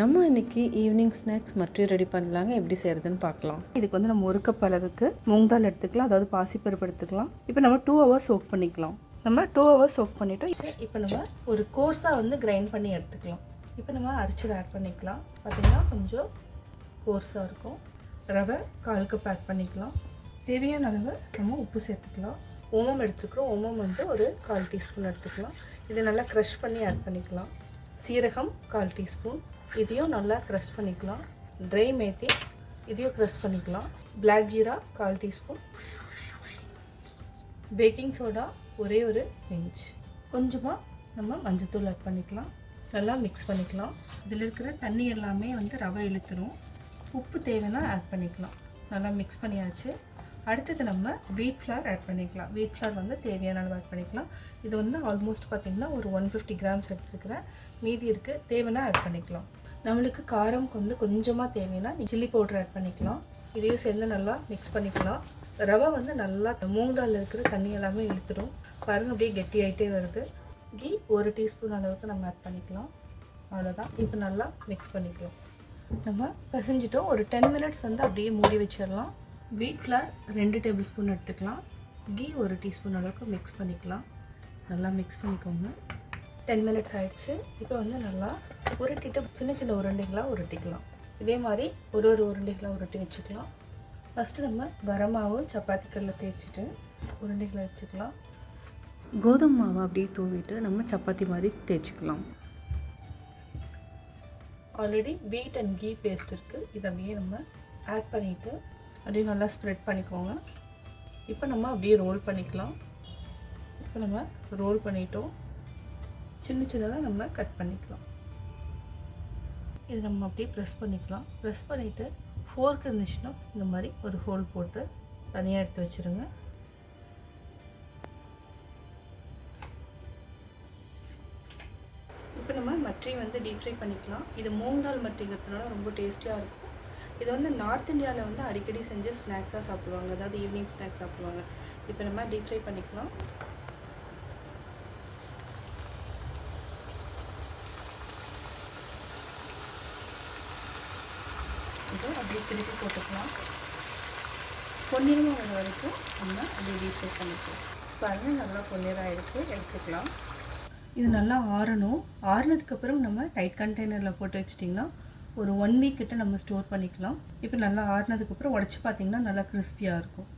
நம்ம இன்னைக்கு evening snacks மற்றும் ரெடி பண்ணலாங்க. எப்படி செய்கிறதுன்னு பார்க்கலாம். இதுக்கு வந்து நம்ம ஒரு கப் அளவுக்கு மூங் தால் எடுத்துக்கலாம். அதாவது பாசிப்பருப்பு எடுத்துக்கலாம். இப்போ நம்ம டூ ஹவர்ஸ் சோக் பண்ணிக்கலாம். நம்ம டூ ஹவர்ஸ் சோக் பண்ணிட்டோம். இப்போ நம்ம ஒரு கோர்ஸாக வந்து கிரைண்ட் பண்ணி எடுத்துக்கலாம். இப்போ நம்ம அரிச்சதை ஆட் பண்ணிக்கலாம். பார்த்தீங்கன்னா கொஞ்சம் கோர்ஸாக இருக்கும். ரவை கால் கப் ஆட் பண்ணிக்கலாம். தேவையான அளவு நம்ம உப்பு சேர்த்துக்கலாம். ஓமம் எடுத்துக்கிறோம் ஓமம் வந்து ஒரு கால் டீஸ்பூன் எடுத்துக்கலாம். இதை நல்லா க்ரஷ் பண்ணி ஆட் பண்ணிக்கலாம். சீரகம் கால் டீஸ்பூன் இதையும் நல்லா க்ரஷ் பண்ணிக்கலாம். ட்ரை மேத்தி இதையும் க்ரஷ் பண்ணிக்கலாம். பிளாக் ஜீரா கால் டீஸ்பூன். பேக்கிங் சோடா ஒரே ஒரு பிஞ்ச் கொஞ்சமாக நம்ம மஞ்சத்தூள் ஆட் பண்ணிக்கலாம். நல்லா மிக்ஸ் பண்ணிக்கலாம். இதில் இருக்கிற தண்ணி எல்லாமே வந்து ரவை இழுத்துரும். உப்பு தேவைன்னா ஆட் பண்ணிக்கலாம். நல்லா மிக்ஸ் பண்ணியாச்சு. அடுத்தது நம்ம வீட் ஃப்ளார் ஆட் பண்ணிக்கலாம். வீட் ஃப்ளார் வந்து தேவையான அளவு ஆட் பண்ணிக்கலாம். இது வந்து ஆல்மோஸ்ட் பார்த்திங்கன்னா ஒரு ஒன் ஃபிஃப்டி கிராம்ஸ் எடுத்துருக்கிறேன். மீதி இருக்குது தேவைன்னா ஆட் பண்ணிக்கலாம். நம்மளுக்கு காரம் வந்து கொஞ்சமாக தேவைன்னா சில்லி பவுடர் ஆட் பண்ணிக்கலாம். இதையும் சேர்ந்து நல்லா மிக்ஸ் பண்ணிக்கலாம். ரவை வந்து நல்லா மூங்கால் இருக்கிற தண்ணி எல்லாமே இழுத்துடும். பாருங்க அப்படியே கெட்டி ஆகிட்டே வருது. கீ ஒரு டீஸ்பூன் அளவுக்கு நம்ம ஆட் பண்ணிக்கலாம். அவ்வளோதான் இப்போ நல்லா மிக்ஸ் பண்ணிக்கலாம். நம்ம பிசைஞ்சிட்டோம். ஒரு டென் மினிட்ஸ் வந்து அப்படியே மூடி வச்சிடலாம். வீட் ஃப்ளார் ரெண்டு டேபிள் ஸ்பூன் எடுத்துக்கலாம். கீ ஒரு டீஸ்பூன் அளவுக்கு மிக்ஸ் பண்ணிக்கலாம். நல்லா மிக்ஸ் பண்ணிக்கோங்க. டென் மினிட்ஸ் ஆயிடுச்சு. இப்போ வந்து நல்லா உருட்டிட்டு சின்ன சின்ன உருண்டைகளாக உருட்டிக்கலாம். இதே மாதிரி ஒரு ஒரு உருண்டைகளாக உருட்டி வச்சுக்கலாம். ஃபஸ்ட்டு நம்ம வரமாவு சப்பாத்தி கல்லில் தேய்ச்சிட்டு உருண்டைகளை வச்சுக்கலாம். கோதுமை மாவை அப்படியே தூவிட்டு நம்ம சப்பாத்தி மாதிரி தேய்ச்சிக்கலாம். Already wheat and ghee paste இருக்குது இதை அப்படியே நம்ம ஆட் பண்ணிவிட்டு அப்படியே நல்லா ஸ்ப்ரெட் பண்ணிக்கோங்க. இப்போ நம்ம அப்படியே ரோல் பண்ணிக்கலாம். இப்போ நம்ம ரோல் பண்ணிட்டோம். சின்ன சின்னதாக நம்ம கட் பண்ணிக்கலாம். இது நம்ம அப்படியே ப்ரெஸ் பண்ணிக்கலாம். ப்ரெஸ் பண்ணிவிட்டு ஃபோர்க் இருந்துச்சுன்னா இந்த மாதிரி ஒரு ஹோல் போட்டு தனியாக எடுத்து வச்சுருங்க. இப்போ நம்ம மட்ரி வந்து டீப் ஃப்ரை பண்ணிக்கலாம். இது மூங்கால் மட்டிங்கிறதுனால ரொம்ப டேஸ்டியாக இருக்கும். இது வந்து நார்த் இந்தியாவில் வந்து அடிக்கடி செஞ்சு ஸ்நாக்ஸாக சாப்பிடுவாங்க. அதாவது ஈவினிங் ஸ்நாக்ஸ் சாப்பிடுவாங்க. இப்போ நம்ம டீப் ஃப்ரை பண்ணிக்கலாம். போட்டுட்டு அப்படியே திருப்பி போட்டுக்கலாம். பொன்னிறமாக வர வரைக்கும் நம்ம அப்படியே ரீசெட் பண்ணிக்கலாம். பாருங்கள் நல்லா பொன்னிறம் ஆகிடுச்சு எடுத்துக்கலாம். இது நல்லா ஆறணும். ஆறுனதுக்கப்புறம் நம்ம டைட் கண்டெய்னரில் போட்டு வச்சிட்டிங்கன்னா ஒரு ஒன் வீக் கிட்ட நம்ம ஸ்டோர் பண்ணிக்கலாம். இப்போ நல்லா ஆறுனதுக்கப்புறம் உடச்சி பார்த்தீங்கன்னா நல்லா கிறிஸ்பியாக இருக்கும்.